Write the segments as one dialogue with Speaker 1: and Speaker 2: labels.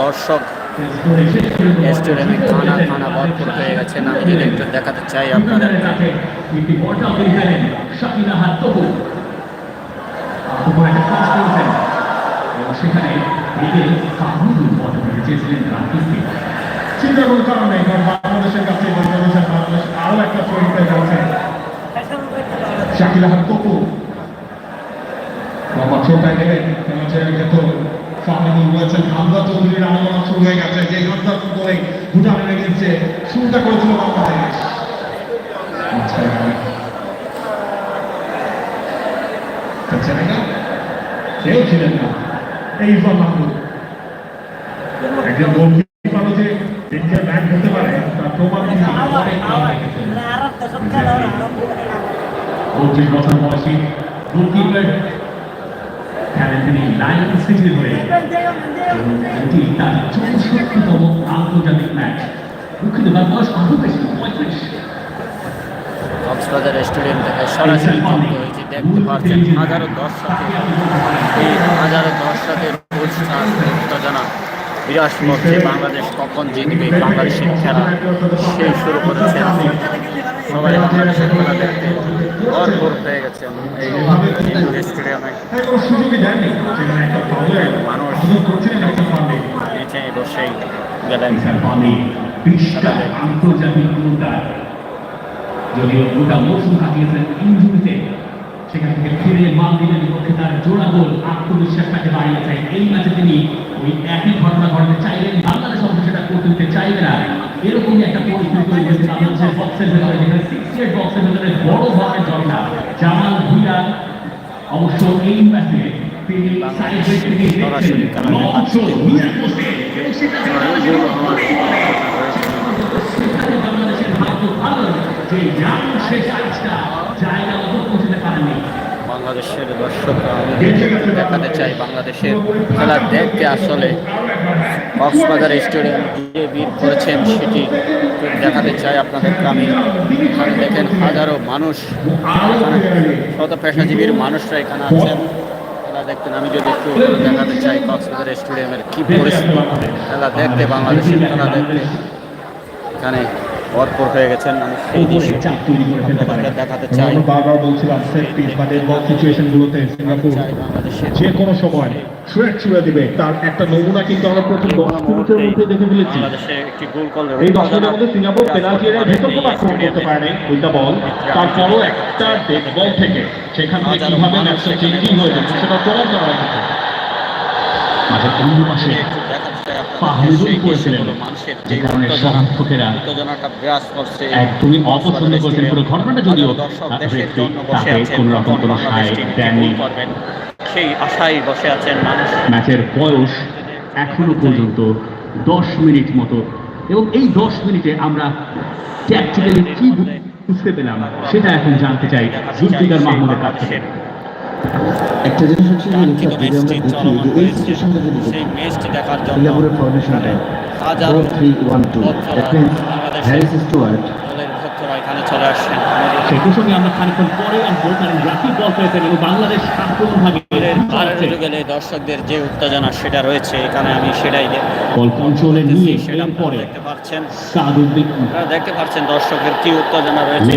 Speaker 1: দর্শক স্টেডিয়ামে খানা খানা ভরপুর হয়ে গেছেন আমি যদি একটু দেখাতে চাই আপনাদের।
Speaker 2: সেখানে চিন্তা কোনো কারণ নেই কারণ বাংলাদেশের কাছে বাংলাদেশের বাংলাদেশ আরও একটা যাচ্ছে শাকিলা মোহাম্মদ ছোটাই রয়েছেন হামজা চৌধুরীর আলোচনা শুরু হয়ে গেছে যে হামজা বলে ভুটানের এগেছে শুরুটা করেছিল বাংলাদেশ। কেউ ছিলেন না। এই ইরফান মাহমুদ। একজন গোলকিপার যে ইন্ডিয়া ব্যাট হতে পারে তার প্রমাণ। পঁচিশ বছর বয়সী গোলকিপার তিনি লাইন সিটির হয়ে এটি তার চৌষট্টিতম আন্তর্জাতিক ম্যাচ। দুঃখিত তার বয়স আরও বেশি পঁয়ত্রিশ।
Speaker 1: কক্সবাজার স্টেডিয়াম থেকে সরাসরি যুক্ত হয়েছি দেখতে পাচ্ছেন হাজারো দর্শকের এই হাজারো দর্শকের উৎসাহ উত্তেজনা বিরাজ করছে বাংলাদেশ কখন জিতবে বাংলাদেশের খেলা? সেই শুরু করেছে। সবাই বাংলাদেশের খেলা ভরপুর
Speaker 2: মৌসুম কাটিয়েছেন ইঞ্জুরিতে, সেখান থেকে ফিরে মালদ্বীপের বিপক্ষে তার জোড়া গোল। এই ম্যাচে তিনি। ওই একই ঘটনা ঘটাতে চাইলেন বাংলাদেশ করতে চাইবে না। এরকমই একটা পরিস্থিতি তৈরি হয়েছে বাংলাদেশের বক্সের ভেতরে যেখানে সিক্স ইয়ার বক্সের ভেতরে বড় ধরনের ঝগড়া। জামাল ভুইয়া অবশ্য এই ম্যাচে তিনি সাইড ব্রেক থেকে
Speaker 1: খেলা
Speaker 2: লঞ্চ নিয়ে বসে। এবং সেটাকে সেখানে বাংলাদেশের ভাগ্য ভালো যে জান শেষ আজটা জায়গা মতো পৌঁছতে পারেনি।
Speaker 1: বাংলাদেশের দর্শকরা আমি দেখাতে চাই বাংলাদেশের খেলা দেখতে আসলে কক্সবাজার স্টেডিয়াম যে বীর করেছেন সেটি দেখাতে চাই আপনাদেরকে আমি এখানে দেখেন হাজারো মানুষ, শত পেশাজীবীর মানুষরা এখানে আছেন। খেলা দেখতেন আমি যদি একটু দেখাতে চাই কক্সবাজার স্টেডিয়ামের কী পরিস্থিতি। খেলা দেখতে বাংলাদেশের খেলা দেখতে। এখানে ভরপুর হয়ে গেছেন। আমি সেই দৃশ্য দেখাতে চাই।
Speaker 2: বারবার বলছিলাম সেট পিস বা ডেড বল সিঙ্গাপুর যে কোনো সময় থ্রেট ছুড়ে দিবে। তার একটা নমুনা কিন্তু আমরা প্রথম দশ মিনিটের মধ্যে দেখে ফেলেছি। এই দশ মিনিটের মধ্যে সিঙ্গাপুর পেনাল্টি ভেতর কোনো আক্রমণ করতে পারেনি। The ball. তারপরও একটা ডেড বল থেকে সেখান থেকে কীভাবে ম্যাচটা চেঞ্জিং হয়ে যাচ্ছে সেটা প্রমাণ করা হয়েছে মাঝের অন্য পাশে
Speaker 1: সেই
Speaker 2: করেছিলেন। যে
Speaker 1: যে
Speaker 2: কারণে সমর্থকেরা
Speaker 1: উত্তেজনাটা বিরাজ করছে।
Speaker 2: একদমই অপছন্দ করেছেন। পুরো ঘটনাটা যদিও
Speaker 1: দর্শক
Speaker 2: আহ,
Speaker 1: দেশের
Speaker 2: রেফারি
Speaker 1: জন্য বসে
Speaker 2: তাকে
Speaker 1: আছেন
Speaker 2: রকম কোনো
Speaker 1: বাংলাদেশ
Speaker 2: সায়
Speaker 1: টিম কি
Speaker 2: দেননি।
Speaker 1: সেই আশায় বসে আছেন মানুষ।
Speaker 2: ম্যাচের বয়স এখনও পর্যন্ত দশ মিনিট মতো। এবং এই দশ মিনিটে আমরা ট্যাকটিক্যালি কি বুঝতে পেলাম সেটা এখন জানতে চাই জুলফিকার মাহমুদের কাছ থেকে।
Speaker 3: একটা জিনিস হচ্ছে যে যদি আমরা দেখি যে এই সিচুয়েশনটা যদি দেখি
Speaker 1: সেই ম্যাচটি দেখার জন্য
Speaker 3: সিঙ্গাপুরের ফরমেশনটা
Speaker 1: হাজারো
Speaker 3: four three one two that means Harris Stewart
Speaker 1: এখানে চলে আসছেন।
Speaker 2: সেই প্রসঙ্গে আমরা খানিকক্ষণ পরে বলতে পারি রাকিব বল পেয়েছেন এবং বাংলাদেশ আক্রমণভাগে
Speaker 1: গেলে দর্শকদের যে উত্তেজনা সেটা রয়েছে এখানে আমি সেটাই দেখ-
Speaker 2: বল কন্ট্রোলে নিয়ে
Speaker 1: সেটা
Speaker 2: এরপরে
Speaker 1: দেখতে পাচ্ছেন।
Speaker 2: সাদুদ্দিন
Speaker 1: দেখতে পাচ্ছেন দর্শকের কি উত্তেজনা রয়েছে।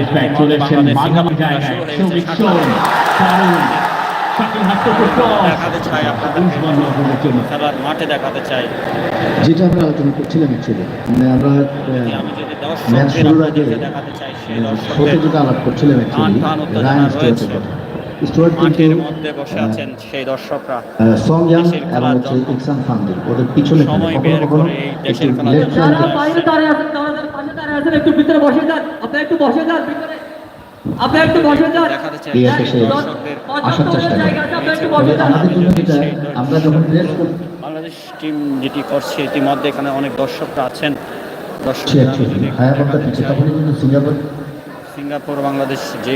Speaker 1: বাংলাদেশ দেখাতে চাই আপনাদের।
Speaker 2: উসমান মাহমুদের জন্য
Speaker 1: খেলার মাঠে দেখাতে চাই।
Speaker 3: যেটা আমরা আলোচনা করছিলাম অ্যাকচুয়ালি মানে আমরা ম্যাচ শুরুর আগে
Speaker 1: আপনাদেরকে দেখাতে চাই সেই
Speaker 3: ছোট যেটা আলাপ করছিলাম অ্যাকচুয়ালি
Speaker 1: টান
Speaker 3: স্টুয়ার্টের কথা। স্টুয়ার্ট কিন্তু
Speaker 1: মাঠের মধ্যে বসে আছেন সেই দর্শকরা।
Speaker 3: সং ইয়াং এবং হচ্ছে ইকসান ফান্দি ওদের পিছনে
Speaker 1: সময়
Speaker 3: কখনো কখনো একটু লেফট
Speaker 4: ভিতরে বসে যান আপনারা একটু বসে যান ভিতরে। আপনারা একটু বসে যান।
Speaker 3: আসার চেষ্টা আমাদের জন্য যেটা আমরা যখন
Speaker 1: বাংলাদেশ টিম যেটি করছে ইতিমধ্যে এখানে অনেক দর্শকরা আছেন।
Speaker 3: অ্যাকচুয়ালি সিঙ্গাপুর
Speaker 1: সিঙ্গাপুর বাংলাদেশ যে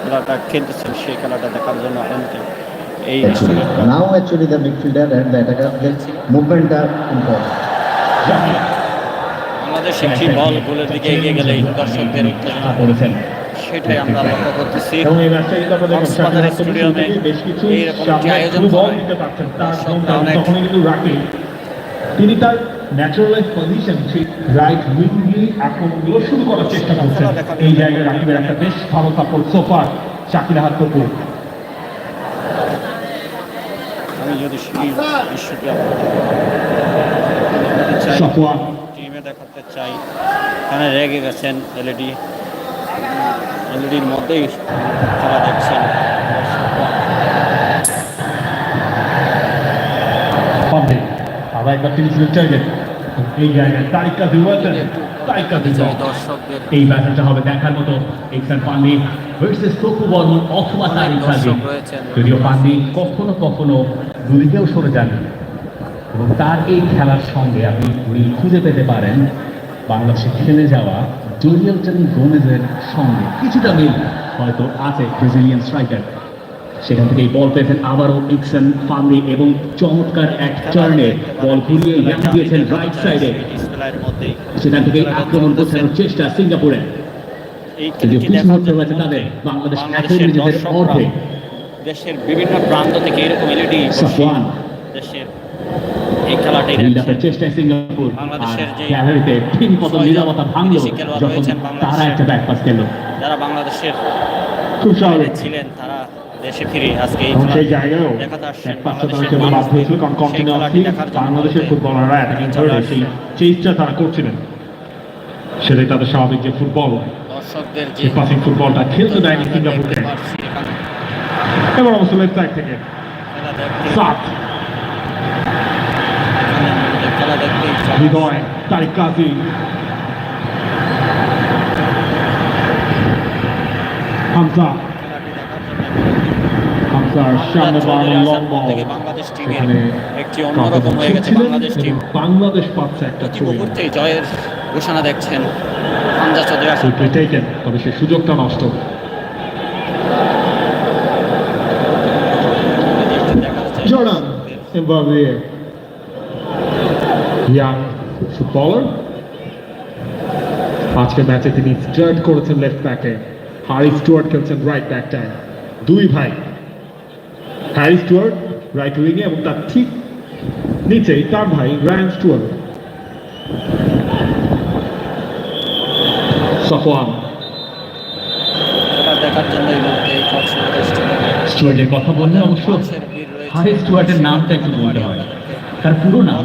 Speaker 1: খেলাটা খেলতেছেন সেই খেলাটা দেখার জন্য অনেকে এই
Speaker 3: attacker their movement
Speaker 1: বাংলাদেশ একটি বল গোলের দিকে এগিয়ে গেলে দর্শকদের উত্তেজনা
Speaker 2: করেছেন
Speaker 1: সেটাই আমরা লক্ষ্য করতেছি। কক্সবাজার স্টেডিয়ামে এইরকম একটি আয়োজন অনেক
Speaker 2: তিনি তার ন্যাচারালাইজ পজিশন সেই রাইট উইং দিয়ে আক্রমণগুলো শুরু করার চেষ্টা করছেন। এই জায়গায় রাকিবের একটা বেশ ভালো সাপোর্ট সোফার শাকিল হাত কপুর
Speaker 1: আমি যদি সেই দৃশ্যটি দেখাতে চাই
Speaker 2: সফওয়ান
Speaker 1: টিমে দেখাতে চাই এখানে রেগে গেছেন এলইডি। এলইডির মধ্যেই খেলা দেখছেন।
Speaker 2: আবার একবার তিনি ছিলেন টার্গেট এই জায়গায়
Speaker 1: দর্শকদের
Speaker 2: এই ব্যাপারটা হবে দেখার মতো। Ikhsan Fandi versus Topu Barman অথবা তারিক যদিও পান্ডি কখনো কখনো দুদিকেও সরে যান এবং তার এই খেলার সঙ্গে আপনি খুঁজে পেতে পারেন বাংলাদেশে খেলে যাওয়া জুলিয়ালটন গোমেজের সঙ্গে কিছুটা মিল হয়তো আছে ব্রাজিলিয়ান স্ট্রাইকার সেখান থেকে বল পেয়েছেন আবারও ইকসান ফান্ডি এবং চমৎকার এক টার্নে বল ঘুরিয়ে দিয়েছেন রাইট সাইডে সেখান থেকে আক্রমণ করছেন চেষ্টা সিঙ্গাপুরে
Speaker 1: বাংলাদেশের বিভিন্ন প্রান্ত থেকে এরকম এলইডি দেশের এই খেলাটাই
Speaker 2: বিল্ড
Speaker 1: দেখছেন
Speaker 2: আপের চেষ্টায় সিঙ্গাপুর
Speaker 1: বাংলাদেশের যে
Speaker 2: গ্যালারিতে ঠিক মতো নিরাপত্তা ভাঙলো। তারা একটা
Speaker 1: যারা বাংলাদেশের
Speaker 2: খুব
Speaker 1: ছিলেন দেশে ফিরে আজকে এই বাংলাদেশের
Speaker 5: ফুটবলাররা ধরে সেই চেষ্টা তারা করছিলেন। সেটাই তাদের স্বাভাবিক যে ফুটবল
Speaker 1: দর্শকদের যে
Speaker 5: পাসিং ফুটবলটা খেলতে দেয়নি সিঙ্গাপুরকে। এবার অবশ্য লেফট সাইড থেকে। সাত
Speaker 1: এখানে আমাদের খেলা দেখতে ইচ্ছা
Speaker 5: হৃদয় তারিক কাজী। সামনে
Speaker 1: বাংলাদেশ টিমের একটি অন্যরকম হয়ে গেছে বাংলাদেশ টিম।
Speaker 5: বাংলাদেশ পাচ্ছে একটা
Speaker 1: মুহূর্তে জয়ের ঘোষণা দেখছেন হামজা চৌধুরী আসেন
Speaker 5: তবে সেই সুযোগটা নষ্ট। Mbappe young footballer. আজকের ম্যাচে তিনি স্টার্ট করেছেন লেফট ব্যাকে হারি স্টুয়ার্ট খেলছেন রাইট ব্যাকটায় দুই ভাই। হ্যারি স্টুয়ার্ট রাইট উইংয়ে এবং তার ঠিক নিচেই তার ভাই রায়ান স্টুয়ার্ট। সফওয়ান।
Speaker 2: কথা বললে অবশ্য হারি স্টুয়ার্টের নামটা একটু বলতে হয়। তার পুরো নাম?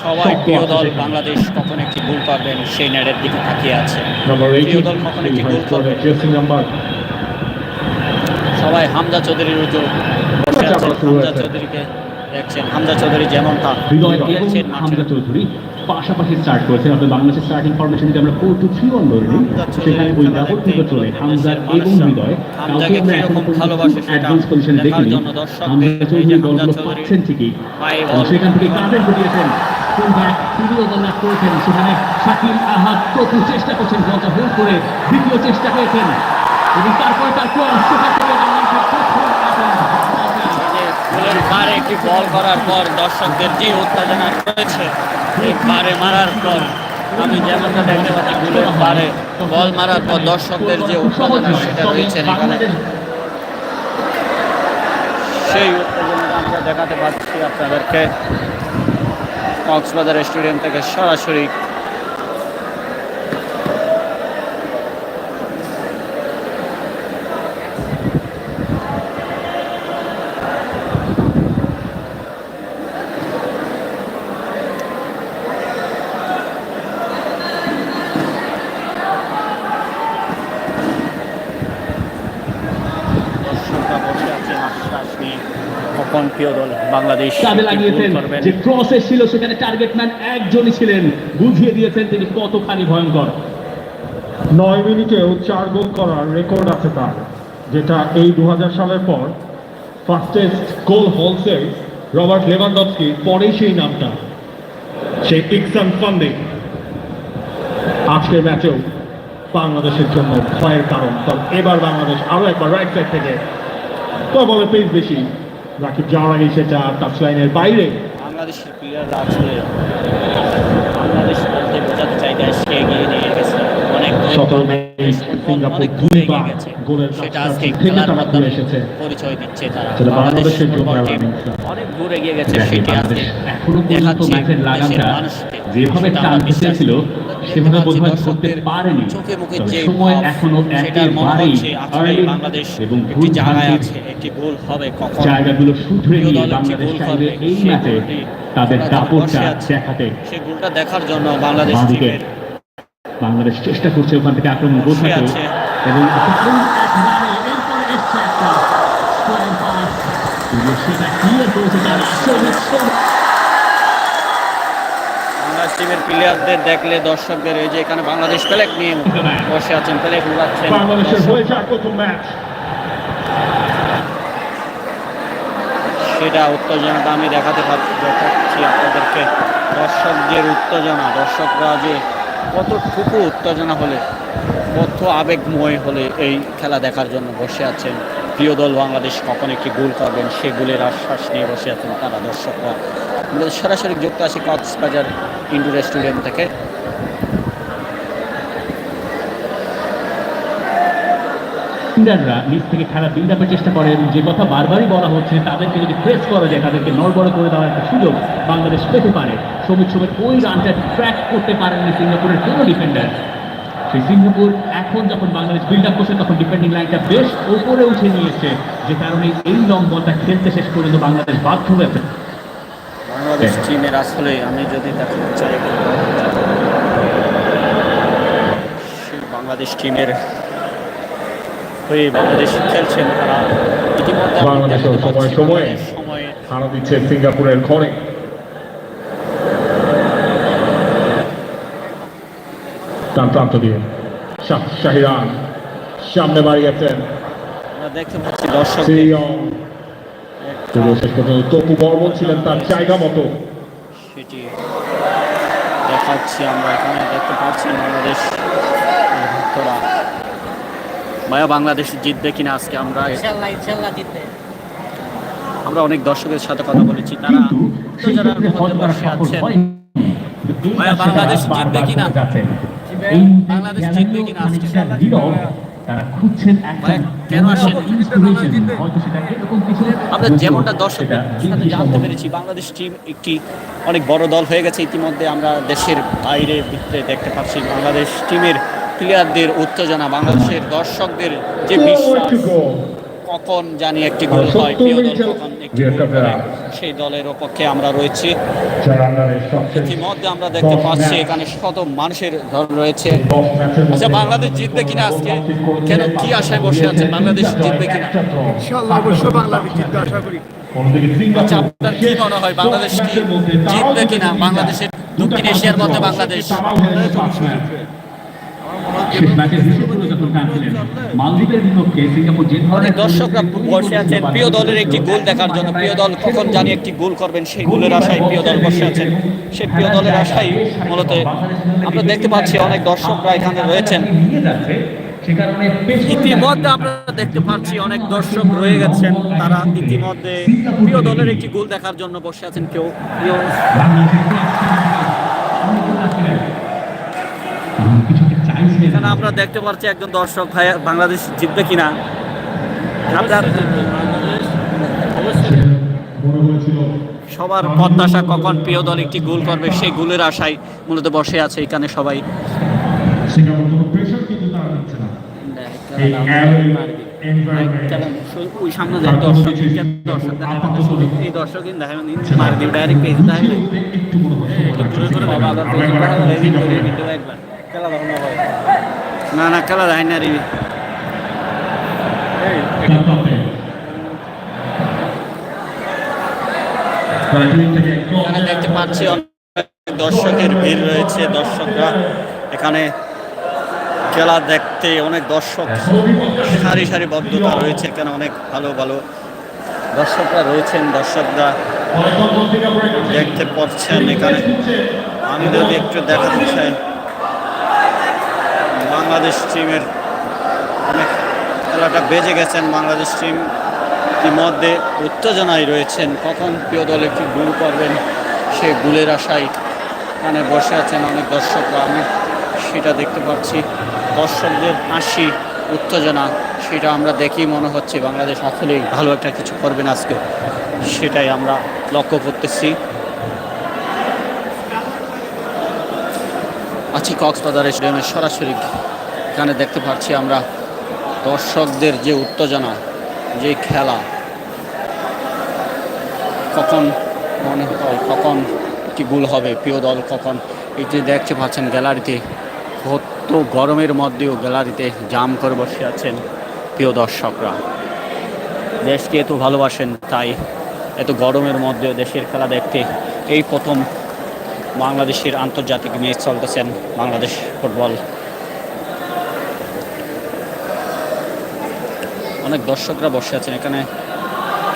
Speaker 1: সবাই প্রিয় দল বাংলাদেশ কখন একটি গোল পাবেন সেই নেটের দিকে তাকিয়ে আছে।
Speaker 5: নাম্বার
Speaker 1: প্রিয় দল কখন একটি গোল করবে সবাই হামজা চৌধুরীর উপর বসে আছেন হামজা চৌধুরীকে দেখছেন। হামজা চৌধুরী যেমন তা
Speaker 2: হৃদয় এবং
Speaker 1: খেলছেন মাঠে।
Speaker 2: পাশাপাশি স্টার্ট করেছে অর্থাৎ বাংলাদেশের স্টার্টিং ফরমেশন যদি আমরা ফোর টু থ্রি ওয়ান ধরে নিই সেখানে ওই ডাবল ফিগার চলে হামজা এবং হৃদয়। কাউকে আমরা
Speaker 1: এখনও
Speaker 2: পর্যন্ত অ্যাডভান্স পজিশনে দেখিনি। হামজা চৌধুরী বলগুলো পাচ্ছেন ঠিকই। সেখান থেকে কাদের ঘটিয়েছেন করেছেন। সেখানে শাকিল আহাদ প্রথম চেষ্টা করছেন বলটা হোল্ড করে দ্বিতীয় চেষ্টা হয়েছেন এবং তারপরে তার ক্রস
Speaker 1: একটি বল করার পর দর্শকদের যে উত্তেজনা রয়েছে এই পারে মারার পর, আমি যেমনটা দেখতে পাচ্ছি গুলের পারে বল মারার পর দর্শকদের যে উত্তেজনা সেটা রয়েছে এখানে। সেই উত্তেজনাটা আমরা দেখাতে পাচ্ছি আপনাদেরকে। কক্সবাজার স্টেডিয়াম থেকে সরাসরি দর্শকরা বসে আছেন আশ্বাস নিয়ে কখন প্রিয় দল বাংলাদেশ
Speaker 2: কাজে লাগিয়েছেন যে ক্রস এসেছিল সেখানে টার্গেট ম্যান একজনই ছিলেন। বুঝিয়ে দিয়েছেন তিনি কতখানি ভয়ঙ্কর।
Speaker 5: নয় মিনিটেও চার গোল করার রেকর্ড আছে তার যেটা এই দু সালের পর ফাস্টেস্ট গোল হোলসেল রবার্ট লেভানডস্কির পরেই সেই নামটা। সেই ইকসান ফান্ডে আজকের ম্যাচেও বাংলাদেশের জন্য ভয়ের কারণ। তবে এবার বাংলাদেশ আরও একবার রাইট সাইড থেকে তবে বলে পেজ বেশি। রাকিব যাওয়ার আগে সেটা টাচ লাইনের বাইরে।
Speaker 1: বাংলাদেশের প্লেয়াররা আসলে বাংলাদেশ বলতে বোঝাতে চাই দেশকে এগিয়ে নিয়ে গেছে। অনেক
Speaker 5: সিঙ্গাপুর দুইবার গোলের
Speaker 1: সেটা আজকে খেলার মাধ্যমে পরিচয় দিচ্ছে তারা।
Speaker 5: সেটা বাংলাদেশের
Speaker 1: বাংলাদেশ। অনেক দূর এগিয়ে গেছে সেটি আজকে
Speaker 2: এখনও পর্যন্ত ম্যাচের যেভাবে টানতে চেয়েছিল সেভাবে বোধহয় করতে পারেনি।
Speaker 1: চোখে মুখে যে
Speaker 2: সময় এখনও
Speaker 1: সেটার মনে হচ্ছে আসলে বাংলাদেশ
Speaker 2: এবং
Speaker 1: একটি
Speaker 2: ভুল
Speaker 1: জায়গায় আছে একটি গোল হবে কখন?
Speaker 2: জায়গাগুলো শুধরে নিয়ে বাংলাদেশ চাইবে এই ম্যাচে তাদের দাপটটা দেখাতে
Speaker 1: সেই গোলটা দেখার জন্য বাংলাদেশ টিমের
Speaker 2: বাংলাদেশ চেষ্টা করছে ওখান থেকে আক্রমণ
Speaker 1: বসে আছে।
Speaker 2: এবং সেটা করেছে তার। আসলে
Speaker 1: বাংলাদেশ টিমের প্লেয়ারদের দেখলে দর্শকদের এই যে এখানে বাংলাদেশ প্লেক নিয়ে বসে আছেন প্লেক উড়াচ্ছেন সেটা উত্তেজনাটা আমি দেখাতে পারছি আপনাদেরকে। দর্শকদের উত্তেজনা দর্শকরা যে কতটুকু উত্তেজনা হলে কত আবেগময় হলে এই খেলা দেখার জন্য বসে আছেন। প্রিয় দল বাংলাদেশ কখন একটি গোল করবেন সে গোলের আশ্বাস নিয়ে বসে আছেন তারা দর্শকরা। আমরা সরাসরি যুক্ত আছি কক্সবাজার ইন্ডোর স্টেডিয়াম থেকে।
Speaker 2: ডিফেন্ডাররা নিচ থেকে খেলা বিল্ড আপের চেষ্টা করেন। যে কথা বারবারই বলা হচ্ছে, তাদেরকে যদি প্রেস করা যায়, তাদেরকে নড়বড় করে দেওয়ার একটা সুযোগ বাংলাদেশ পেতে পারে। সবুজ সবুজ ওই রানটা ট্র্যাক করতে পারেননি সিঙ্গাপুরের কোনো ডিফেন্ডার সেই সিঙ্গাপুর এখন যখন বাংলাদেশ বিল্ড আপ করছে, তখন ডিফেন্ডিং লাইনটা বেশ ওপরে উঠে নিয়েছে। যে কারণে এই লং বলটা খেলতে শেষ পর্যন্ত বাংলাদেশ বাধ্য হয়েছে।
Speaker 1: বাংলাদেশ টিমের আসলে আমি যদি দেখাতে চাই বাংলাদেশ টিমের হয়ে বাংলাদেশ খেলছেন তারা ইতিমধ্যে পাচ্ছি
Speaker 5: সময়ে সময়ে হারা দিচ্ছে সিঙ্গাপুরের ঘরে টান প্রান্ত দিয়ে শাহ শাহিরান সামনে বাড়িয়েছেন।
Speaker 1: আমরা দেখতে পাচ্ছি দর্শকদের
Speaker 5: সিয়ং শেষ পর্যন্ত তপু বর্মন ছিলেন তার জায়গা মতো।
Speaker 1: সেটি দেখাচ্ছি আমরা এখানে দেখতে পাচ্ছি বাংলাদেশ ভক্তরা। ভাইয়া বাংলাদেশ জিতবে কিনা আজকে আমরা? আমরা অনেক দর্শকের সাথে কথা বলেছি তারা বসে আছেন। ভাইয়া, বাংলাদেশ জিতবে কিনা? বাংলাদেশ জিতবে কিনা আজকে?
Speaker 2: তারা খুঁজছেন একটা
Speaker 1: ভাইয়া, কেন আসেন?
Speaker 2: হয়তো সেটা এরকম কিছু
Speaker 1: আমরা যেমনটা সাথে জানতে পেরেছি বাংলাদেশ টিম একটি অনেক বড় দল হয়ে গেছে ইতিমধ্যে আমরা দেশের বাইরে ভিতরে দেখতে পাচ্ছি বাংলাদেশ টিমের প্লেয়ারদের উত্তেজনা বাংলাদেশের দর্শকদের যে বিশ্বাস. কখন জানি একটি গোল হয় প্রিয় দল কখন একটি গোল করে সেই দলের পক্ষে আমরা রয়েছি। ইতিমধ্যে আমরা দেখতে পাচ্ছি এখানে শত মানুষের ধর রয়েছে। আচ্ছা বাংলাদেশ জিতবে কিনা আজকে? কেন কি আশায় বসে আছে? বাংলাদেশ জিতবে কিনা?
Speaker 6: ইনশাআল্লাহ অবশ্যই বাংলাদেশ জিতবে আশা করি।
Speaker 1: আচ্ছা আপনার কি মনে হয় বাংলাদেশ কি জিতবে কিনা? বাংলাদেশের দক্ষিণ এশিয়ার মধ্যে বাংলাদেশ।
Speaker 2: শেষ ম্যাচের হিসেবগুলো যখন টানছিলেন, মালদ্বীপের বিপক্ষে সিঙ্গাপুর যে ধরনের
Speaker 1: অনেক দর্শকরা বসে আছেন প্রিয় দলের একটি গোল দেখার জন্য প্রিয় দল কখন জানি একটি গোল করবেন সেই গোলের আশায় প্রিয় দল বসে আছেন সেই প্রিয় দলের আশাই মূলত আমরা দেখতে পাচ্ছি অনেক দর্শকরা এখানে রয়েছেন ইতিমধ্যে আমরা দেখতে পাচ্ছি অনেক দর্শক রয়ে গেছেন তারা ইতিমধ্যে প্রিয় দলের একটি গোল দেখার জন্য বসে আছেন কেউ এখানে আমরা দেখতে পাচ্ছি একজন দর্শক ভাই বাংলাদেশ জিতবে কিনা আপনার সবার প্রত্যাশা কখন প্রিয় দল একটি গোল করবে সেই গোলের আশায় মূলত বসে আছে এখানে সবাই সামনে দর্শক এই দর্শক
Speaker 2: মনে
Speaker 1: না ভাই না না খেলা যায় না রে। এখানে দেখতে পাচ্ছি দর্শকের ভিড় রয়েছে, দর্শকরা এখানে খেলা দেখতে অনেক দর্শক, সারি সারি বদ্ধতা রয়েছে, এখানে অনেক ভালো ভালো দর্শকরা রয়েছেন, দর্শকরা দেখতে পাচ্ছেন এখানে। আমি যদি একটু দেখাতে চাই। বাংলাদেশ টিমের অনেক খেলাটা বেজে গেছেন। বাংলাদেশ টিম ইতিমধ্যে উত্তেজনায় রয়েছেন। কখন প্রিয় দল একটি গোল করবেন সে গোলের আশায় এখানে বসে আছেন অনেক দর্শকরা। আমি সেটা দেখতে পাচ্ছি। দর্শকদের হাসি, উত্তেজনা, সেটা আমরা দেখি মনে হচ্ছে বাংলাদেশ আসলেই ভালো একটা কিছু করবেন আজকে। সেটাই আমরা লক্ষ্য করতেছি। আছি কক্সবাজার স্টেডিয়ামের সরাসরি এখানে দেখতে পাচ্ছি আমরা দর্শকদের যে উত্তেজনা, যে খেলা। কখন মনে হয়, কখন কি ভুল হবে, প্রিয় দল কখন? এই যে দেখতে পাচ্ছেন গ্যালারিতে, কত গরমের মধ্যেও গ্যালারিতে জাম করে বসে আছেন প্রিয় দর্শকরা। দেশকে এত ভালোবাসেন, তাই এত গরমের মধ্যেও দেশের খেলা দেখতে এই প্রথম বাংলাদেশের আন্তর্জাতিক ম্যাচ চলতেছেন বাংলাদেশ ফুটবল অনেক দর্শকরা বসে আছেন। এখানে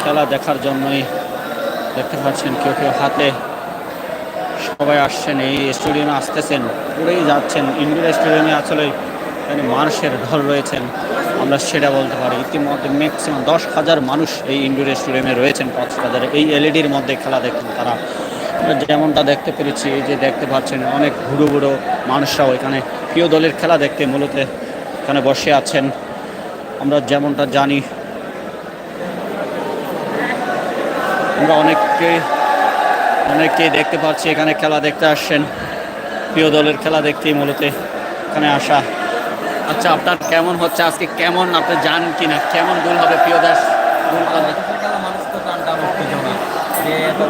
Speaker 1: খেলা দেখার জন্যই দেখতে পাচ্ছেন কেউ কেউ হাতে সবাই আসছেন, এই স্টেডিয়ামে আসতেছেন পুরেই যাচ্ছেন। ইন্ডোর স্টেডিয়ামে আসলে এখানে মানুষের ঢল রয়েছেন, আমরা সেটা বলতে পারি। ইতিমধ্যে ম্যাক্সিমাম দশ হাজার মানুষ এই ইন্ডোর স্টেডিয়ামে রয়েছেন কক্সবাজারে এই এলইডির মধ্যে খেলা দেখেন তারা। যেমনটা দেখতে পেরেছি, এই যে দেখতে পাচ্ছেন, অনেক বুড়ো বুড়ো মানুষরাও এখানে প্রিয় দলের খেলা দেখতে মূলত এখানে বসে আছেন। যেমনটা জানি, আমরা অনেককে, অনেককেই দেখতে পাচ্ছি, এখানে খেলা দেখতে আসছেন। প্রিয় দলের খেলা দেখতেই মূলত এখানে আসা। আচ্ছা আপনার কেমন হচ্ছে? আজকে কেমন? আপনি জানেন কি না কেমন গোল হবে প্রিয় দাস
Speaker 7: এত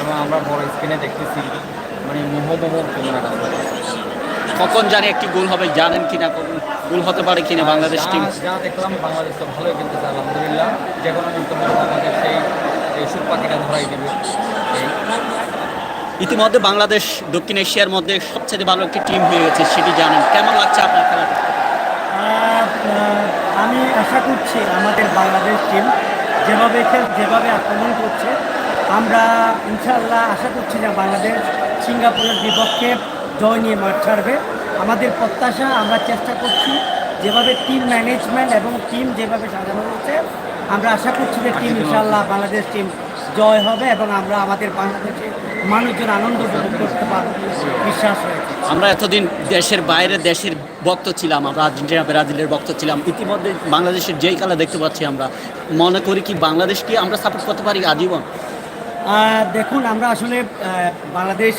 Speaker 7: এবং আমরা বড় স্ক্রিনে দেখতেছি। মানে মোহমোহ
Speaker 1: কখন জানি একটি গোল হবে জানেন কি না কখন গোল হতে পারে কিনা বাংলাদেশ টিম
Speaker 7: যা- দেখলাম বাংলাদেশ তো ভালোই খেলতেছে আলহামদুলিল্লাহ। যে কোনো মুহূর্তে আমাদের সেই এই সুর পাখিটা ধরাই দেবে।
Speaker 1: ইতিমধ্যে বাংলাদেশ দক্ষিণ এশিয়ার মধ্যে সবচেয়ে ভালো একটি টিম হয়ে গেছে সেটি জানেন। কেমন লাগছে আপনার খেলা
Speaker 8: আমি আশা করছি আমাদের বাংলাদেশ টিম যেভাবে খেল যেভাবে আক্রমণ করছে আমরা ইনশাআল্লাহ আশা করছি যে বাংলাদেশ সিঙ্গাপুরের বিপক্ষে জয় নিয়ে মাঠ ছাড়বে। আমাদের প্রত্যাশা, আমরা চেষ্টা করছি যেভাবে টিম ম্যানেজমেন্ট এবং টিম যেভাবে সাজানো হয়েছে আমরা আশা করছি যে টিম ইনশাআল্লাহ বাংলাদেশ টিম জয় হবে এবং আমরা আমাদের বাংলাদেশে মানুষজন আনন্দ উপভোগ করতে পারব বিশ্বাস রয়েছে।
Speaker 1: আমরা এতদিন দেশের বাইরে দেশের ভক্ত ছিলাম, আমরা আর্জেন্টিনা, ব্রাজিলের ভক্ত ছিলাম। ইতিমধ্যে বাংলাদেশের যেই খেলা দেখতে পাচ্ছি আমরা, মনে করি কি বাংলাদেশকে আমরা সাপোর্ট করতে পারি আজীবন?
Speaker 8: দেখুন, আমরা আসলে বাংলাদেশ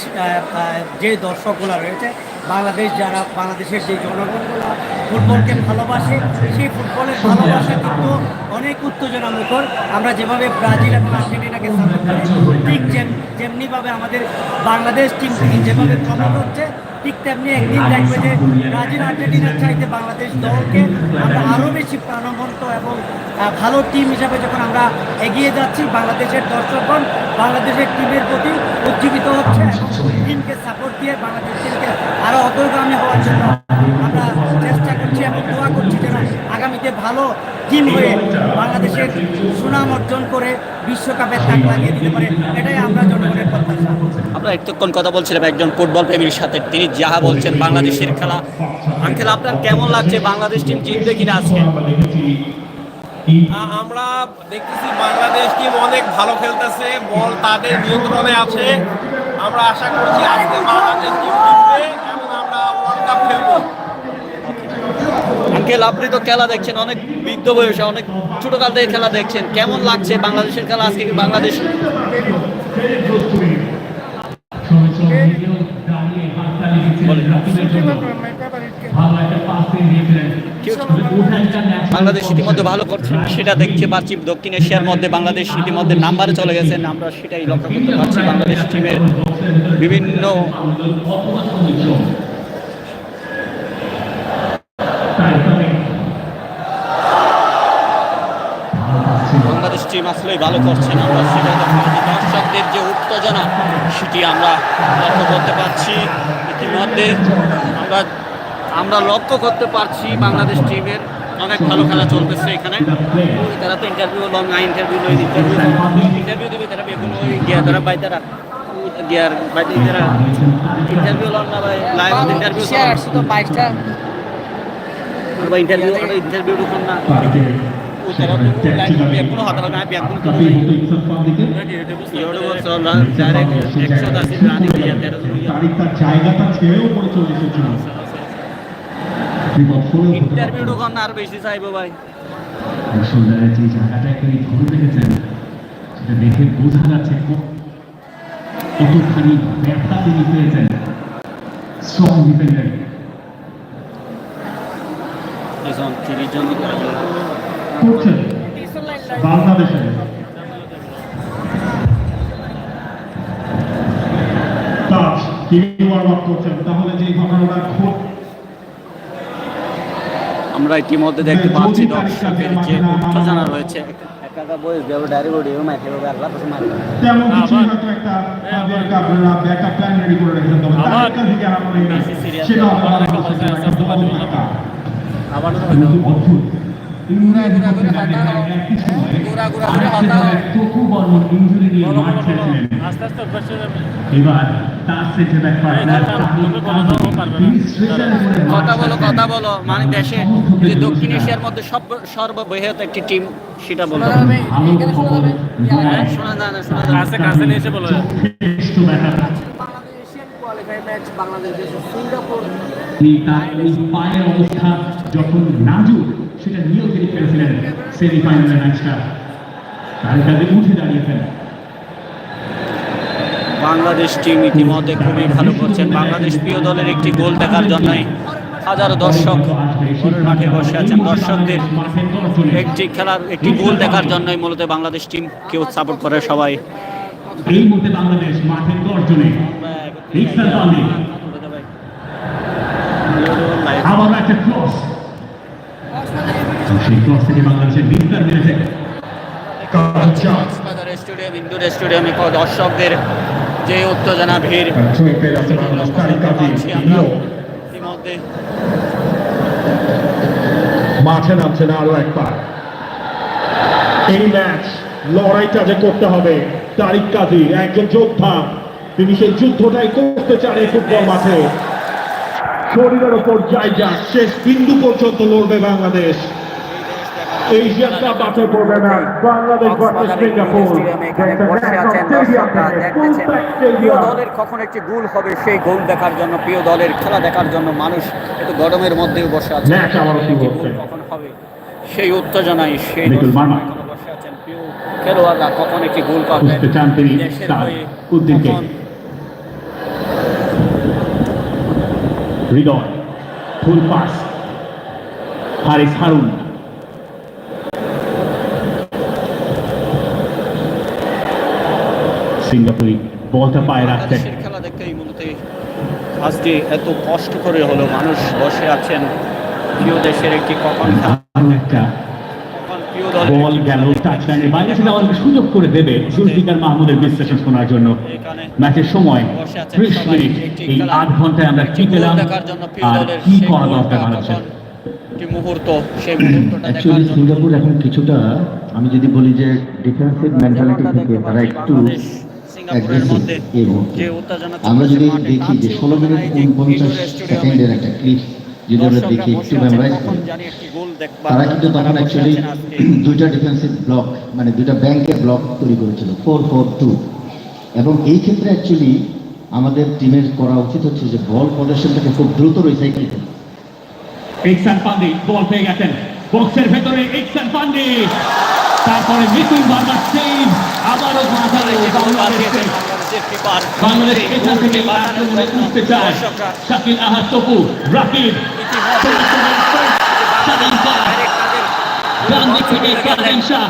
Speaker 8: যে দর্শকগুলো রয়েছে, বাংলাদেশ যারা, বাংলাদেশের যে জনগণগুলো ফুটবলকে ভালোবাসে, সেই ফুটবলের ভালোবাসা কিন্তু অনেক উত্তেজনা মুখর আমরা যেভাবে ব্রাজিল এবং আর্জেন্টিনাকে সাপোর্ট করি, ঠিক যেম- যেমনিভাবে আমাদের বাংলাদেশ টিম যেভাবে প্রমোট হচ্ছে ঠিক তেমনি একদিন দেখবে যে ব্রাজিল আর্জেন্টিনার চাইতে বাংলাদেশ দলকে আমরা আরও বেশি প্রাণবন্ত এবং ভালো টিম হিসাবে যখন আমরা এগিয়ে যাচ্ছি, বাংলাদেশের দর্শকগণ বাংলাদেশের টিমের প্রতি উজ্জীবিত হচ্ছে টিমকে সাপোর্ট দিয়ে বাংলাদেশ টিমকে আরও অগ্রগামী হওয়ার জন্য আমরা চেষ্টা করছি এবং আগামীতে ভালো টিম হয়ে বাংলাদেশের সুনাম অর্জন করে বিশ্বকাপের তাক লাগিয়ে দিতে পারে এটাই আমরা জনগণের প্রত্যাশা।
Speaker 1: আমরা একটুক্ষণ কথা বলছিলাম একজন ফুটবল প্রেমীর সাথে তিনি যাহা বলছেন বাংলাদেশের খেলা। আঙ্কেল আপনার কেমন লাগছে? বাংলাদেশ টিম জিতবে কিনা আজকে?
Speaker 9: আমরা দেখতেছি বাংলাদেশ টিম অনেক ভালো খেলতেছে বল তাদের নিয়ন্ত্রণে আছে। আমরা আশা করছি আজকে বাংলাদেশ টিম জিতবে এবং আমরা ওয়ার্ল্ড কাপ খেলব।
Speaker 1: আঙ্কেল আপনি তো খেলা দেখছেন, অনেক বৃদ্ধ বয়সে, অনেক ছোট কাল থেকে খেলা দেখছেন। কেমন লাগছে বাংলাদেশের খেলা আজকে বাংলাদেশ? বাংলাদেশ ইতিমধ্যে ভালো করছে, সেটা দেখতে পাচ্ছি দক্ষিণ এশিয়ার মধ্যে, বাংলাদেশ ইতিমধ্যে নাম্বারে চলে গেছেন আমরা সেটাই লক্ষ্য করতে পারছি বাংলাদেশ টিমের বিভিন্ন বাংলাদেশ টিম আসলেই ভালো করছেন আমরা সেটা দর্শকদের যে উত্তেজনা সেটি আমরা লক্ষ্য করতে পারছি। ইতিমধ্যে আমরা আমরা লক্ষ্য করতে পারছি বাংলাদেশ টিমের অনেক ভালো খেলা চলতেছে এখানে। তারা তো ইন্টারভিউ লং না ইন্টারভিউ নয় ইন্টারভিউ ইন্টারভিউ দেবে তারা ওই গিয়া তারা বাই তারা গিয়ার বাই তারা ইন্টারভিউ লং না ভাই লাইভ ইন্টারভিউ
Speaker 4: তো বাইশটা।
Speaker 1: ইন্টারভিউ ইন্টারভিউ না।
Speaker 2: জায়গাটা ছেড়েও পরে চলে এসেছিল বিপদ হলেও হতে পারত।
Speaker 7: ইন্টারভিউ ঢোকান আর বেশি চাইব ভাই
Speaker 2: শোল্ডারের যে জায়গাটায় তিনি ধরে রেখেছেন সেটা দেখে বোঝা যাচ্ছে কতখানি ব্যথা তিনি পেয়েছেন স্ট্রং ডিফেন্ডার
Speaker 1: তিরিশ জন।
Speaker 2: করছেন বাংলাদেশের তাজ তিনি ওয়ার্ম আপ করছেন তাহলে যে ঘটনাটা ঘট
Speaker 1: আমরা ইতিমধ্যে দেখতে পাচ্ছি দর্শকের যে উত্তেজনা রয়েছে
Speaker 2: তেমন ম্যাচে
Speaker 1: কথা বলো কথা বলো। মানে দেশে যে দক্ষিণ এশিয়ার মধ্যে সব সর্ববৃহৎ একটি টিম সেটা বলো। শোনা যায় না শোনা যায় না।
Speaker 2: কাছে কাছে এসে বলো। যথেষ্ট ব্যাপার তিনি তার এই পায়ের অবস্থা যখন নাজুক সেটা নিয়েও তিনি খেলেছিলেন সেমিফাইনালের ম্যাচটা তার কাছে উঠে দাঁড়িয়েছেন
Speaker 1: বাংলাদেশ টিম ইতিমধ্যে খুবই ভালো করছেন। বাংলাদেশ প্রিয় দলের একটি গোল দেখার জন্যই হাজারো দর্শক মাঠে বসে আছেন। দর্শকদের একটি খেলার একটি গোল দেখার জন্যই মূলত বাংলাদেশ টিম কেউ সাপোর্ট করে সবাই।
Speaker 2: এই মুহূর্তে বাংলাদেশ মাঠের গর্জনে ইকসার আবার একটা ক্রস সেই ক্রস থেকে বাংলাদেশের বিস্তার মেরেছে
Speaker 1: স্টেডিয়াম ইন্দোর স্টেডিয়ামে দর্শকদের যে উত্তেজনা ভিড় ইতিমধ্যে।
Speaker 5: মাঠে নামছে না আরও একবার। এই ম্যাচ লড়াইটা যে করতে হবে তারিক কাজী একজন যোদ্ধা। তিনি সেই যুদ্ধটাই করতে চান এই ফুটবল মাঠে। শরীরের ওপর জায়গা শেষ বিন্দু পর্যন্ত লড়বে বাংলাদেশ। এশিয়ান কাপ মাঠে পড়বে না। বাংলাদেশ ভার্সেস সিঙ্গাপুর
Speaker 1: বসে আছেন দর্শকরা দেখতেছেন প্রিয় দলের কখন একটি গোল হবে সেই গোল দেখার জন্য প্রিয় দলের খেলা দেখার জন্য মানুষ একটু গরমের মধ্যেও বসে আছে কখন হবে সেই উত্তেজনায় সেই বসে আছেন। প্রিয় খেলোয়াড়রা কখন একটি গোল করবে দেশের হয়ে কখন?
Speaker 2: Hridoy full pass Hariss Harun. সিঙ্গাপুরি বলটা পায়ে রাখতেন
Speaker 1: খেলা দেখতেই মূলত আজকে এত কষ্ট করে হলো মানুষ বসে আছেন। প্রিয় দেশের একটি কখন
Speaker 2: একটা বল গেল টাচলাইনে আমাদেরকে সুযোগ করে দেবে জুলফিকার মাহমুদের বিশ্লেষণ শোনার জন্য। ম্যাচের সময় ত্রিশ মিনিট এই আট ঘন্টায় আমরা কি পেলাম আর কি করা দরকার বাংলাদেশের
Speaker 1: মুহূর্ত
Speaker 3: অ্যাকচুয়ালি সিঙ্গাপুর এখন কিছুটা আমি যদি বলি যে ডিফেন্সিভ মেন্টালিটি থেকে তারা একটু
Speaker 1: বাংলাদেশ মধ্যে
Speaker 3: এই
Speaker 1: যে উত্তেজনা
Speaker 3: আমরা যদি দেখি যে ষোলো মিনিট উনপঞ্চাশ সেকেন্ডের একটা ক্লিপ যদি আমরা দেখি একটু মেমোরাইজ করি।
Speaker 1: জানি একটি গোল দেখবা
Speaker 3: তারা কিন্তু তখন অ্যাকচুয়ালি দুইটা ডিফেন্সিভ ব্লক মানে দুইটা ব্যাংকের ব্লক তৈরি করেছিল ফোর ফোর টু এবং এই ক্ষেত্রে অ্যাকচুয়ালি আমাদের টিমের করা উচিত হচ্ছে যে বল পজিশনটাকে খুব দ্রুত রিসাইকেল করা।
Speaker 2: ইকসান পান্ডে বল পেয়ে গেছেন। বক্সের ভেতরে ইকসান পান্ডে তারপরে মিতুল বার্মার সেভ আবারও বাংলাদেশের বাংলাদেশ এখান থেকে আক্রমণে উঠতে চায় শাকিল আহাদ তপু রাকিব ডান দিক থেকে কাদিম শাহ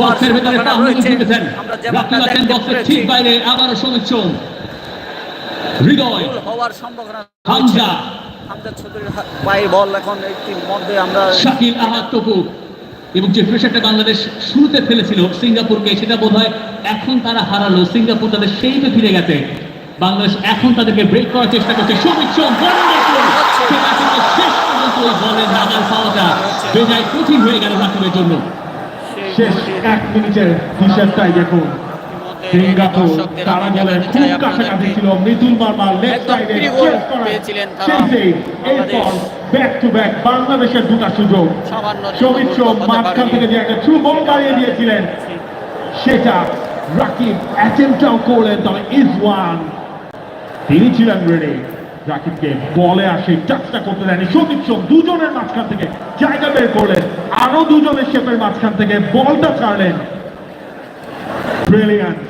Speaker 2: বক্সের ভেতরে রাকিব আছেন বক্সের ঠিক বাইরে আবারও চোম হৃদয়
Speaker 1: হওয়ার সম্ভাবনা
Speaker 2: হামজা।
Speaker 1: হামজা চৌধুরীর বল এখন একটি মধ্যে আমরা
Speaker 2: শাকিল আহাদ তপু এবং যে প্রেশারটা বাংলাদেশ শুরুতে ফেলেছিল সিঙ্গাপুরকে সেটা বোধ এখন তারা হারালো। সিঙ্গাপুর তাদের সেইটা ফিরে গেছে। বাংলাদেশ এখন তাদেরকে ব্রেক করার চেষ্টা করছে। সৌমিক সোম সেটা কিন্তু শেষ পর্যন্ত ওই বলের নাগাল পাওয়াটা বেজায় কঠিন হয়ে গেল রাকিবের জন্য।
Speaker 5: শেষ এক মিনিটের হিসাবটাই দেখুন। সিঙ্গাপুর তারা
Speaker 1: আমি
Speaker 5: খুব কাছাকাছি ছিল। মৃদুল মার্মা লেফট সাইডে
Speaker 1: প্রি গোল পেয়েছিলেন তারা।
Speaker 5: এরপর ব্যাক টু ব্যাক বাংলাদেশের দুটা সুযোগ। সৌমিত্র মাঝখান থেকে যে একটা থ্রু বল বাড়িয়ে দিয়েছিলেন সেটা রাকিব অ্যাটেম্পটাও করলেন তবে ইজ ওয়ান তিনি ছিলেন রেডি রাকিবকে বলে আসে টাচটা করতে দেয়নি। সৌমিত্র দুজনের মাঝখান থেকে জায়গা বের করলেন। আরও দুজনের শেপের মাঝখান থেকে বলটা ছাড়লেন। ব্রিলিয়ান্ট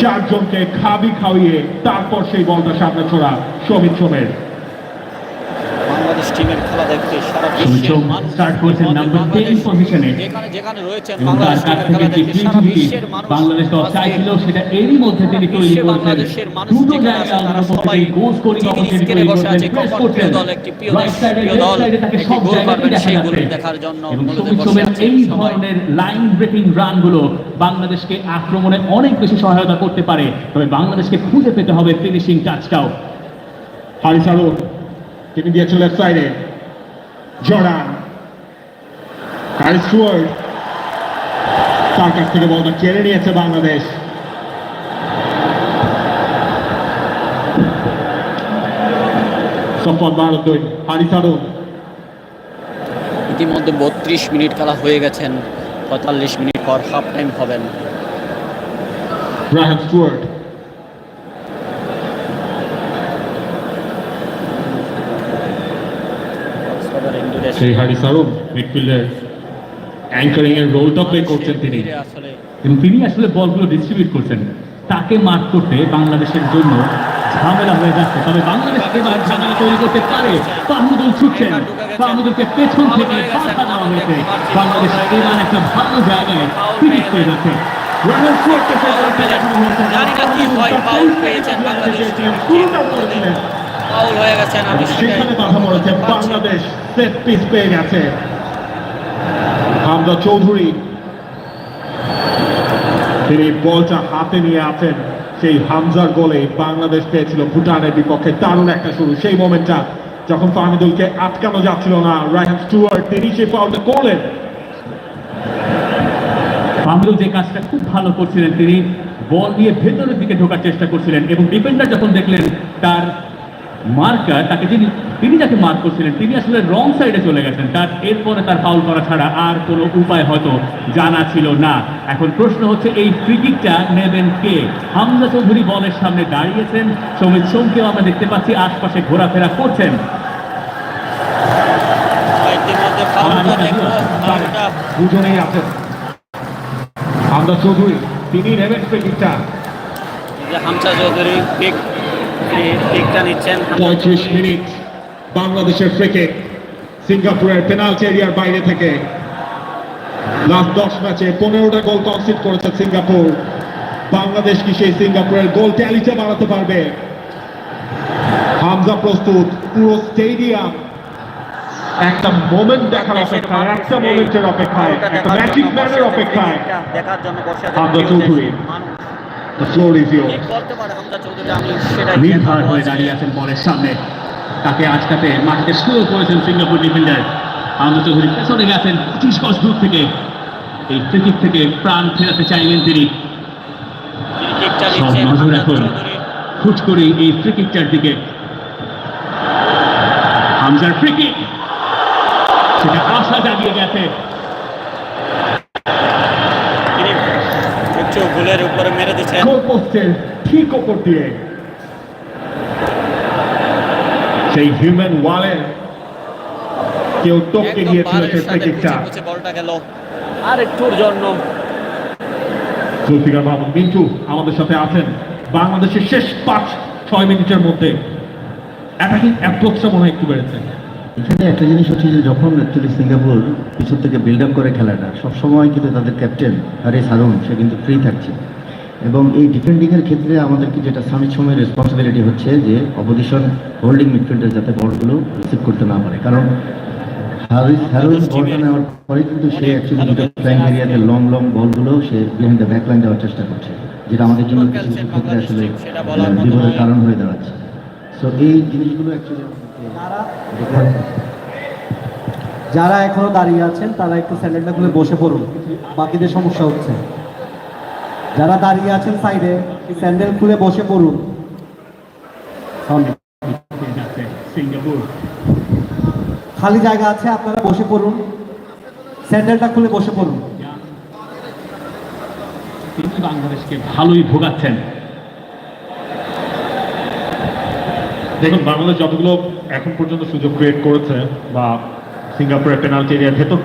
Speaker 5: চারজনকে খাবি খাওয়িয়ে তারপর সেই বলটা সামনে ছোড়া সৌমিত সোমের
Speaker 1: বাংলাদেশ টিমের খেলা দেখতে সারা বিশ্বের মানুষ
Speaker 2: start করেছেন number 10
Speaker 1: বাংলাদেশ
Speaker 2: পজিশনে।
Speaker 1: যেখানে যেখানে রয়েছেন বাংলাদেশ টিমের খেলা দেখতে সারা বিশ্বের মানুষ
Speaker 2: বাংলাদেশ দল চাইছিল সেটা এরই মধ্যে তিনি তৈরি করেছেন।
Speaker 1: বাংলাদেশের মানুষ যেখানে
Speaker 2: জায়গায়
Speaker 1: তারা সবাই
Speaker 2: গোল স্কোরিং
Speaker 1: স্ক্রিনে বসে আছে কখন প্রিয় দল একটি প্রিয় দেশ প্রিয় দল একটি গোল করবেন সেই
Speaker 2: যাচ্ছে।
Speaker 1: দেখার জন্য
Speaker 2: এবং
Speaker 1: মনোযোগ
Speaker 2: সৌমিত
Speaker 1: বসে
Speaker 2: সোমের
Speaker 1: আছেন
Speaker 2: এই ধরনের লাইন ব্রেকিং রানগুলো বাংলাদেশকে আক্রমণে অনেক বেশি সহায়তা করতে পারে। তবে বাংলাদেশকে খুঁজে পেতে হবে ফিনিশিং টাচটাও
Speaker 5: হারিস আরুন তিনি দিয়েছেন লেফট সাইডে জর্ডান স্টুয়ার্ট তার কাছ থেকে বলটা কেড়ে নিয়েছে বাংলাদেশ। সফল ভারত দুই হারিস
Speaker 1: ইতিমধ্যে বত্রিশ মিনিট খেলা হয়ে গেছেন পঁয়তাল্লিশ মিনিট পর হাফ টাইম হবেন।
Speaker 5: রাহান স্টুয়ার্ট
Speaker 1: কক্সবাজার ইন্ডোরেশন
Speaker 5: সেই হারিস আরুন মিডফিল্ডের অ্যাঙ্কারিং এর রোলটা প্লে করছেন তিনি।
Speaker 2: এবং তিনি আসলে বলগুলো ডিস্ট্রিবিউট করছেন। তাকে মার্ক করতে বাংলাদেশের জন্য ঝামেলা হয়ে যাচ্ছে। তবে বাংলাদেশ এবার ঝামেলা তৈরি করতে পারে। ফাহমুদুল ছুটছেন। ফাহমুদুলকে পেছন থেকে পাঠা দেওয়া হয়েছে। বাংলাদেশ এবার একটা ভালো জায়গায় ফিনিশ পেয়ে যাচ্ছে।
Speaker 1: জানি না কি হয়, ফাউল পেয়েছেন বাংলাদেশ। ফাউল হয়ে গেছেন আমি
Speaker 5: সেখানে বাধা মরেছে বাংলাদেশ সেট পিস পেয়ে গেছে। হামজা চৌধুরী তিনি বলটা হাতে নিয়ে আছেন সেই হামজার গোলে বাংলাদেশ পেয়েছিল ভুটানের বিপক্ষে দারুণ একটা শুরু। সেই মোমেন্টটা যখন ফাহমিদুলকে আটকানো যাচ্ছিল না রায়হান স্টুয়ার্ট তিনি সেই ফাউলটা করলেন।
Speaker 2: ফাহমুদুল যে কাজটা খুব ভালো করছিলেন তিনি বল নিয়ে ভেতরের দিকে ঢোকার চেষ্টা করছিলেন এবং ডিফেন্ডার যখন দেখলেন তার মার্কার তাকে যিনি তিনি যাকে মার্ক করছিলেন তিনি আসলে রং সাইডে চলে গেছেন। তার এরপরে তার ফাউল করা ছাড়া আর কোনো উপায় হয়তো জানা ছিল না। এখন প্রশ্ন হচ্ছে এই ফ্রিকিকটা নেবেন কে? হামজা চৌধুরী বলের সামনে দাঁড়িয়েছেন। সমিত সোমকেও আমরা দেখতে পাচ্ছি আশপাশে ঘোরাফেরা করছেন।
Speaker 1: ইতিমধ্যে ফাউলটা দেখব
Speaker 5: দুজনেই আছেন হামজা চৌধুরী তিনি নেবেন ফ্রিকিকটা
Speaker 1: যে হামসা চৌধুরী নিচ্ছেন।
Speaker 5: পঁয়ত্রিশ মিনিট বাংলাদেশের ক্রিকেট সিঙ্গাপুরের পেনাল্টি এরিয়ার বাইরে থেকে। লাস্ট দশ ম্যাচে পনেরোটা গোল কনসিড করেছে সিঙ্গাপুর। বাংলাদেশ কি সেই সিঙ্গাপুরের গোল ট্যালিটা বাড়াতে পারবে? হামজা প্রস্তুত পুরো স্টেডিয়াম একটা মোমেন্ট দেখার অপেক্ষায় একটা মোমেন্টের অপেক্ষায় একটা ম্যাজিক ম্যানের অপেক্ষায়।
Speaker 1: দেখার জন্য বসে
Speaker 5: হামজা চৌধুরী।
Speaker 2: নির্ভর হয়ে। দাঁড়িয়ে আছেন বলের সামনে। তাকে আজকাতে মাটিতে শুরু করেছেন সিঙ্গাপুর ডিফেন্ডার আনন্দ চৌধুরী পেছনে গেছেন পঁচিশ গজ দূর থেকে। এই ক্রিকেট থেকে প্রাণ ফেরাতে চাইবেন তিনি। সব নজর
Speaker 1: হামজা
Speaker 2: হুট করে এই ফ্রিকিকটার দিকে। হামজার ফ্রিকিক সেটা আশা জাগিয়ে গেছে
Speaker 1: তিনি একটু গোলের উপরে মেরে দিচ্ছেন
Speaker 5: ঠিক দিয়ে। সেই হিউম্যান ওয়ালের কেউ টপকে গিয়েছিল সেই ফ্রিকিকটা
Speaker 1: বলটা গেল। আর একটুর জন্য।
Speaker 5: জুলফিকার মাহমুদ মিন্টু আমাদের সাথে আছেন বাংলাদেশের শেষ পাঁচ ছয় মিনিটের মধ্যে। অ্যাটাকিং অ্যাপ্রোচটা মনে হয় একটু বেড়েছে।
Speaker 3: এখানে একটা জিনিস হচ্ছে যে যখন অ্যাকচুয়ালি সিঙ্গাপুর পিছন থেকে বিল্ড আপ করে খেলাটা সবসময় কিন্তু তাদের ক্যাপ্টেন হারিস হারুন সে কিন্তু ফ্রি থাকছে। এবং এই ডিফেন্ডিংয়ের ক্ষেত্রে আমাদেরকে যেটা সামিট সময়ের রেসপন্সিবিলিটি হচ্ছে যে অপোজিশন হোল্ডিং মিডফিল্ডার যাতে বলগুলো রিসিভ করতে না পারে। কারণ হারিস হারুন বলটা নেওয়ার পরে কিন্তু সে অ্যাকচুয়ালি দুটো ফ্ল্যাঙ্ক এরিয়াতে লং লং বলগুলো সে বিহাইন্ড দ্য ব্যাকলাইন দেওয়ার চেষ্টা করছে যেটা আমাদের জন্য কিছু কিছু ক্ষেত্রে আসলে
Speaker 1: সেটা বলার
Speaker 3: আহ,
Speaker 1: মতো
Speaker 3: বিপদের কারণ হয়ে দাঁড়াচ্ছে। সো এই জিনিসগুলো অ্যাকচুয়ালি
Speaker 4: যারা এখনও দাঁড়িয়ে আছেন, তারা একটু স্যান্ডেলটা খুলে বসে পড়ুন। বাকিদের সমস্যা হচ্ছে। যারা দাঁড়িয়ে আছেন সাইডে, স্যান্ডেল খুলে বসে পড়ুন। খালি জায়গা আছে, আপনারা বসে পড়ুন। স্যান্ডেলটা খুলে বসে পড়ুন।
Speaker 2: তিনি বাংলাদেশকে ভালোই ভোগাচ্ছেন।
Speaker 5: দেখুন, বাংলাদেশ যতগুলো এখন পর্যন্ত সুযোগ ক্রিয়েট করেছে বা সিঙ্গাপুরের পেনাল্টি এরিয়ার ভেতর